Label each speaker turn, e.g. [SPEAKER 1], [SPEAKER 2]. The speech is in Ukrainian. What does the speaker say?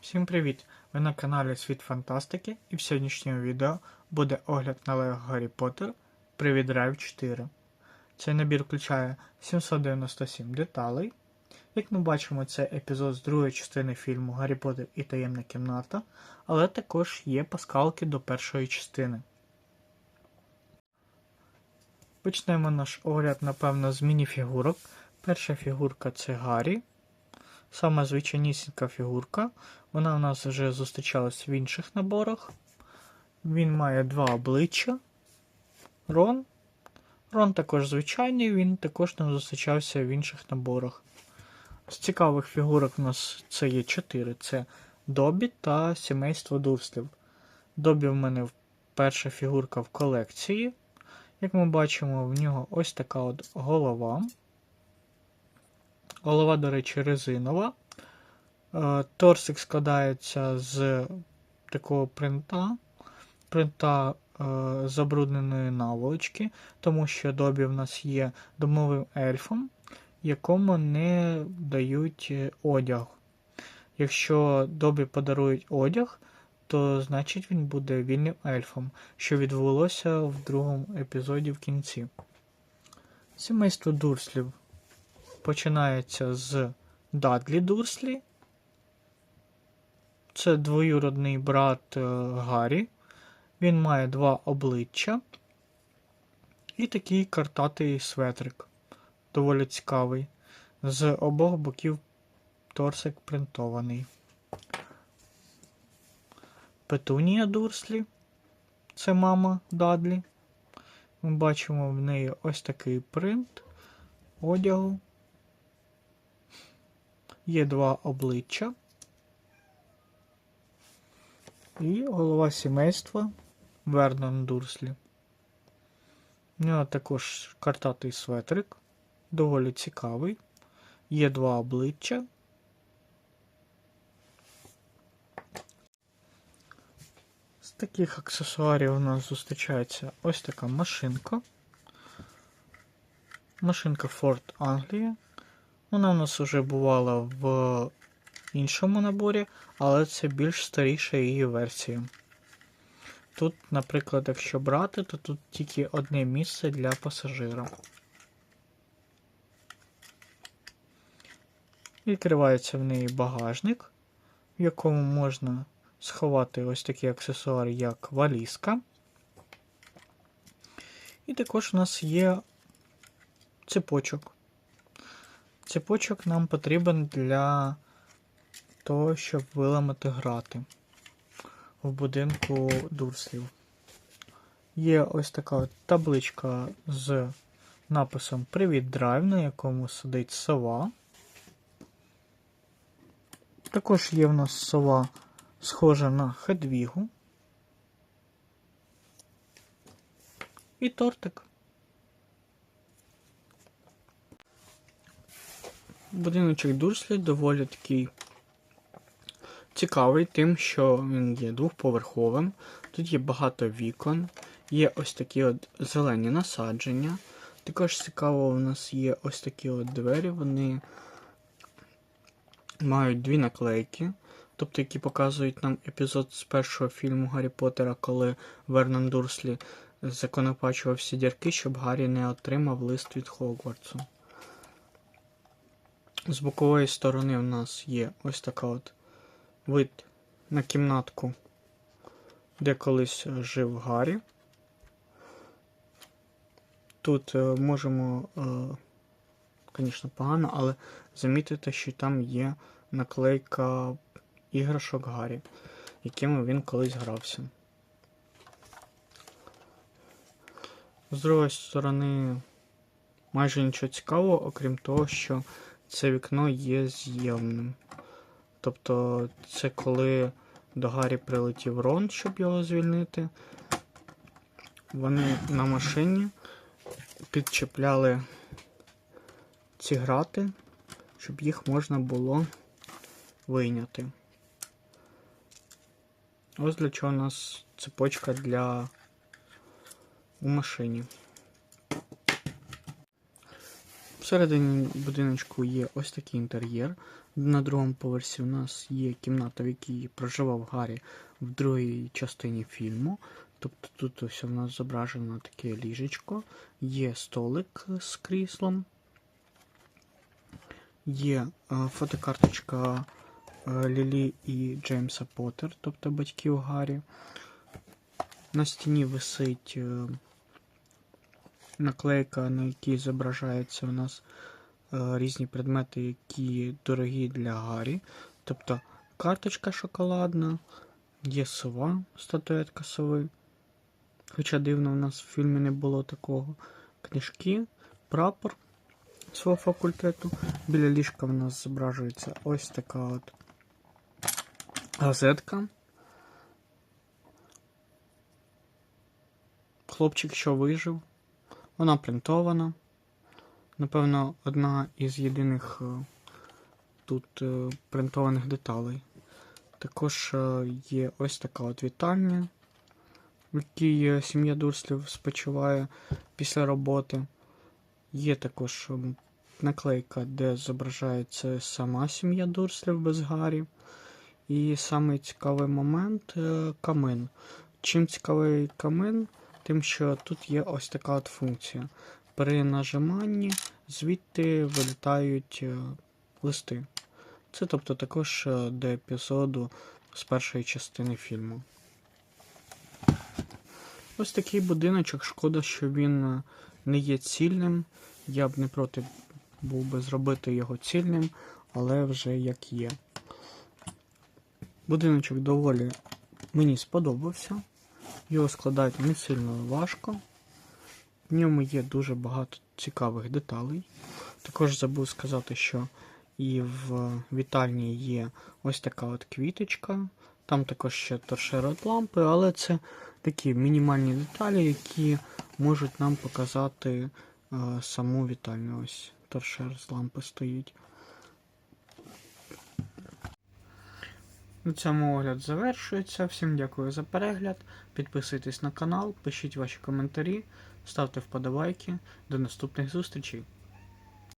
[SPEAKER 1] Всім привіт! Ви на каналі Світ Фантастики і в сьогоднішньому відео буде огляд на Lego Гаррі Поттер Привід Drive 4. Цей набір включає 797 деталей. Як ми бачимо, це епізод з другої частини фільму Гаррі Поттер і таємна кімната, але також є паскалки до першої частини. Почнемо наш огляд, напевно, з міні-фігурок. Перша фігурка це Гаррі. Сама звичайнісінька фігурка. Вона у нас вже зустрічалась в інших наборах. Він має два обличчя. Рон. Рон також звичайний, він також нам зустрічався в інших наборах. З цікавих фігурок у нас це є чотири: це Добі та сімейство Дурслів. Добі в мене перша фігурка в колекції. Як ми бачимо, в нього ось така от голова. Голова, до речі, резинова. Е, Торсик складається з такого принта, принта е, забрудненої наволочки, тому що Добі в нас є домовим ельфом, якому не дають е, одяг. Якщо Добі подарують одяг, то значить він буде вільним ельфом, що відбулося в другому епізоді в кінці. Сімейство Дурслів починається з Дадлі Дурслі. Це двоюродний брат е, Гаррі. Він має два обличчя. І такий картатий светрик. Доволі цікавий. З обох боків торсик принтований. Петунія Дурслі. Це мама Дадлі. Ми бачимо в неї ось такий принт одягу. Є два обличчя. І голова сімейства Вернон Дурслі. У нього також картатий светрик, доволі цікавий. Є два обличчя. З таких аксесуарів у нас зустрічається ось така машинка. Машинка Ford Anglia. Вона у нас вже бувала в іншому наборі, але це більш старіша її версія. Тут, наприклад, якщо брати, то тут тільки одне місце для пасажира. Відкривається в неї багажник, в якому можна сховати ось такі аксесуари, як валізка. І також у нас є цепочок. Цепочок нам потрібен для того, щоб виламати грати в будинку дурслів. Є ось така табличка з написом Привіт драйв, на якому сидить сова. Також є в нас сова схожа на Хедвігу. І тортик. Будиночок Дурслі доволі такий цікавий, тим, що він є двохповерховим. Тут є багато вікон, є ось такі от зелені насадження. Також цікаво, у нас є ось такі от двері, вони мають дві наклейки, тобто які показують нам епізод з першого фільму Гаррі Поттера, коли Вернон Дурслі законопачував всі дірки, щоб Гаррі не отримав лист від Хогвартсу. З бокової сторони у нас є ось така от вид на кімнатку, де колись жив Гаррі. Тут е, можемо, звісно, погано, але замітити, що там є наклейка іграшок Гаррі, якими він колись грався. З другої сторони, майже нічого цікавого, окрім того, що це вікно є з'ємним. Тобто, це коли до Гаррі прилетів Рон, щоб його звільнити. Вони на машині підчепляли ці грати, щоб їх можна було вийняти. Ось для чого у нас цепочка для у машині. Всередині будиночку є ось такий інтер'єр. На другому поверсі у нас є кімната, в якій проживав Гаррі в другій частині фільму. Тобто тут ось у нас зображено таке ліжечко, є столик з кріслом, є е, фотокарточка е, Лілі і Джеймса Поттер, тобто батьків Гаррі. На стіні висить е, наклейка, на якій зображаються у нас е, різні предмети, які дорогі для Гаррі. Тобто карточка шоколадна, є сова, статуетка сови. Хоча дивно, у нас в фільмі не було такого. Книжки, прапор свого факультету. Біля ліжка в нас зображується ось така от газетка. Хлопчик, що вижив. Вона принтована. Напевно, одна із єдиних е, тут е, принтованих деталей. Також е, є ось така от вітальня, в якій сім'я Дурслів спочиває після роботи. Є також наклейка, де зображається сама сім'я Дурслів без Гаррі. І самий цікавий момент камин. Чим цікавий камин, тим, що тут є ось така от функція. При нажиманні звідти вилітають е, листи. Це тобто також е, до епізоду з першої частини фільму. Ось такий будиночок. Шкода, що він е, не є цільним. Я б не проти був би зробити його цільним, але вже як є. Будиночок доволі мені сподобався. Його складати не сильно важко. В ньому є дуже багато цікавих деталей. Також забув сказати, що і в вітальні є ось така от квіточка. Там також ще торшер від лампи, але це такі мінімальні деталі, які можуть нам показати е, саму вітальню. Ось торшер з лампи стоїть. На цьому огляд завершується. Всім дякую за перегляд. Підписуйтесь на канал, пишіть ваші коментарі, ставте вподобайки. До наступних зустрічей!